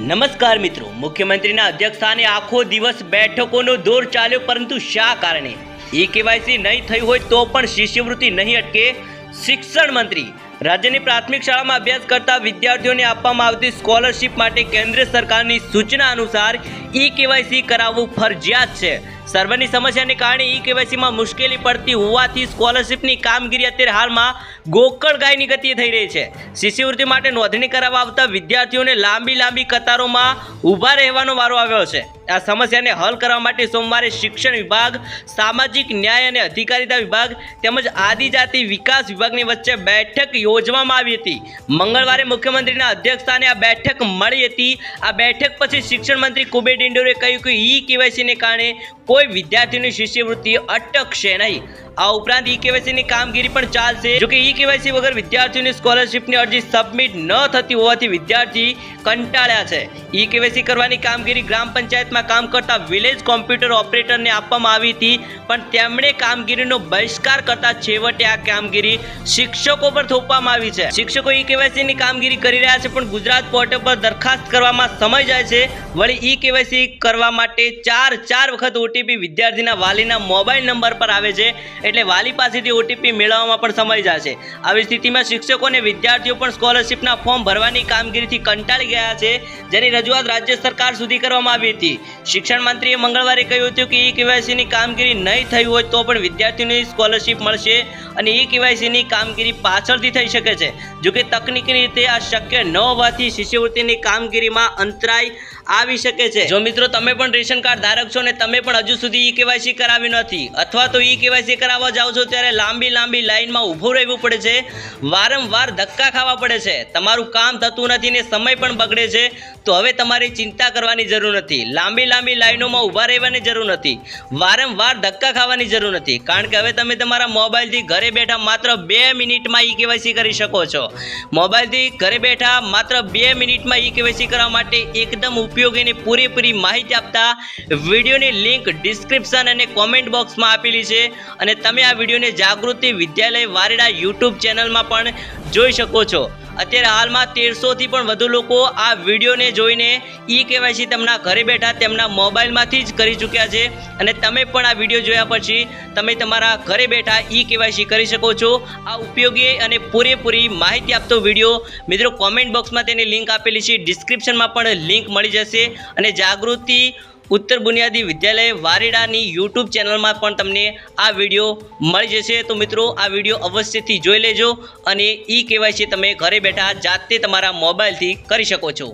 નમસ્કાર મિત્રો, મુખ્યમંત્રીના અધ્યક્ષસ્થાને આખો દિવસ બેઠકોનો દોર ચાલ્યો, પરંતુ શા કારણે? ઈ કેવાયસી નહીં થઈ હોય તો પણ શિષ્યવૃત્તિ નહીં અટકે. શિક્ષણ મંત્રી, રાજ્યની પ્રાથમિક શાળામાં અભ્યાસ કરતા વિદ્યાર્થીઓને આપવામાં આવતી સ્કોલરશિપ માટે કેન્દ્ર સરકારની સૂચના અનુસાર ઈ કેવાયસી કરાવવું ફરજિયાત છે. સર્વરની સમસ્યાને કારણે ઈ કેવાયસીમાં મુશ્કેલી પડતી હોવાથી સ્કોલરશિપની કામગીરી અત્યારે હાલમાં ગોકળ ગાયની ગતિએ થઈ રહી છે. શિષ્યવૃત્તિ માટે નોંધણી કરાવવા આવતા વિદ્યાર્થીઓને લાંબી લાંબી કતારોમાં ઊભા રહેવાનો વારો આવ્યો છે. આ સમસ્યાને હલ કરવા માટે સોમવારે શિક્ષણ વિભાગ, સામાજિક ન્યાય અને અધિકારીતા વિભાગ તેમજ આદિજાતિ વિકાસ વિભાગની વચ્ચે બેઠક યોજવામાં આવી હતી. મંગળવારે મુખ્યમંત્રીના અધ્યક્ષસ્થાને આ બેઠક મળી હતી. આ બેઠક પછી શિક્ષણ મંત્રી કુબેર ડિંડોરે કહ્યું કે ઈ કેવાયસીને કારણે કોઈ વિદ્યાર્થીની શિષ્યવૃત્તિ અટકશે નહીં. આ ઉપરાંત ઈ કેવાયસીની કામગીરી પણ ચાલશે. જોકે ઈ કેવાયસી વગર વિદ્યાર્થીઓની સ્કોલરશિપની અરજી સબમિટ ન થતી હોવાથી વિદ્યાર્થી કંટાળ્યા છે. ઈ કેવાયસી કરવાની કામગીરી ગ્રામ પંચાયતમાં કામ કરતા વિલેજ કોમ્પ્યુટર ઓપરેટરને આપવામાં આવી હતી, પણ તેમણે કામગીરીનો બહિષ્કાર કરતા છેવટે આ કામગીરી શિક્ષકો પર થોપવામાં આવી છે. શિક્ષકો ઈ કેવાયસીની કામગીરી કરી રહ્યા છે, પણ ગુજરાત પોર્ટલ પર દરખાસ્ત કરવામાં સમય જાય છે. વળી ઈ કેવાયસી કરવા માટે ચાર ચાર વખત ઓટીપી વિદ્યાર્થીના વાલીના મોબાઈલ નંબર પર આવે છે. એટલે વાલી પાસેથી ઓટીપી મેળવવામાં પણ સમય જશે. આવી સ્થિતિમાં શિક્ષકો અને વિદ્યાર્થીઓ પણ સ્કોલરશિપના ફોર્મ ભરવાની કામગીરીથી કંટાળી ગયા છે, જેની રજૂઆત રાજ્ય સરકાર સુધી કરવામાં આવી હતી. શિક્ષણ મંત્રીએ મંગળવારે કહ્યું હતું કે ઈ કેવાયસીની કામગીરી નહીં થઈ હોય તો પણ વિદ્યાર્થીઓની સ્કોલરશિપ મળશે અને ઈ કેવાયસીની કામગીરી પાછળથી થઈ શકે છે. જોકે તકનીકી રીતે આ શક્ય ન હોવાથી શિષ્યવૃત્તિની કામગીરીમાં અંતરાય આવી શકે છે. જો મિત્રો તમે પણ રેશન કાર્ડ ધારક છો ને તમે પણ હજુ સુધી ઈ કેવાયસી કરાવી નથી, અથવા તો ઈ કેવાયસી કરાવવા જાઓ છો ત્યારે લાંબી લાંબી લાઈનમાં ઊભું રહેવું પડે છે, વારંવાર ધક્કા ખાવા પડે છે, તમારું કામ થતું નથી ને સમય પણ બગડે છે, તો હવે તમારે ચિંતા કરવાની જરૂર નથી, લાંબી લાંબી લાઈનોમાં ઊભા રહેવાની જરૂર નથી, વારંવાર ધક્કા ખાવાની જરૂર નથી, કારણ કે હવે તમે તમારા મોબાઈલથી ઘરે બેઠા માત્ર બે મિનિટમાં ઈ કેવાયસી કરી શકો છો. મોબાઈલથી ઘરે બેઠા માત્ર બે મિનિટમાં ઈ કેવાયસી કરવા માટે એકદમ ઉપયોગી અને પૂરેપૂરી માહિતી આપતા વિડીયોની લિંક ડિસ્ક્રિપ્શન અને કોમેન્ટ બોક્સમાં આપેલી છે. અને તમે આ વિડીયોને જાગૃતિ વિદ્યાલય વારેડા યુટ્યુબ ચેનલમાં પણ જોઈ શકો છો. અત્યારે હાલમાં તેરસોથી પણ વધુ લોકો આ વિડીયોને જોઈને ઈ કેવાયસી તેમના ઘરે બેઠા તેમના મોબાઈલમાંથી જ કરી ચૂક્યા છે. અને તમે પણ આ વીડિયો જોયા પછી તમે તમારા ઘરે બેઠા ઈ કેવાયસી કરી શકો છો. આ ઉપયોગી અને પૂરેપૂરી માહિતી આપતો વીડિયો મિત્રો કોમેન્ટ બોક્સમાં તેની લિંક આપેલી છે. ડિસ્ક્રિપ્શનમાં પણ લિંક મળી જશે. અને જાગૃતિ ઉત્તર બુનિયાદી વિદ્યાલય વારેડાની યુટ્યુબ ચેનલમાં પણ તમને આ વીડિયો મળી જશે. તો મિત્રો, આ વીડિયો અવશ્યથી જોઈ લેજો અને ઈ કેવાયસી તમે ઘરે બેઠા જાતે તમારા મોબાઈલથી કરી શકો છો.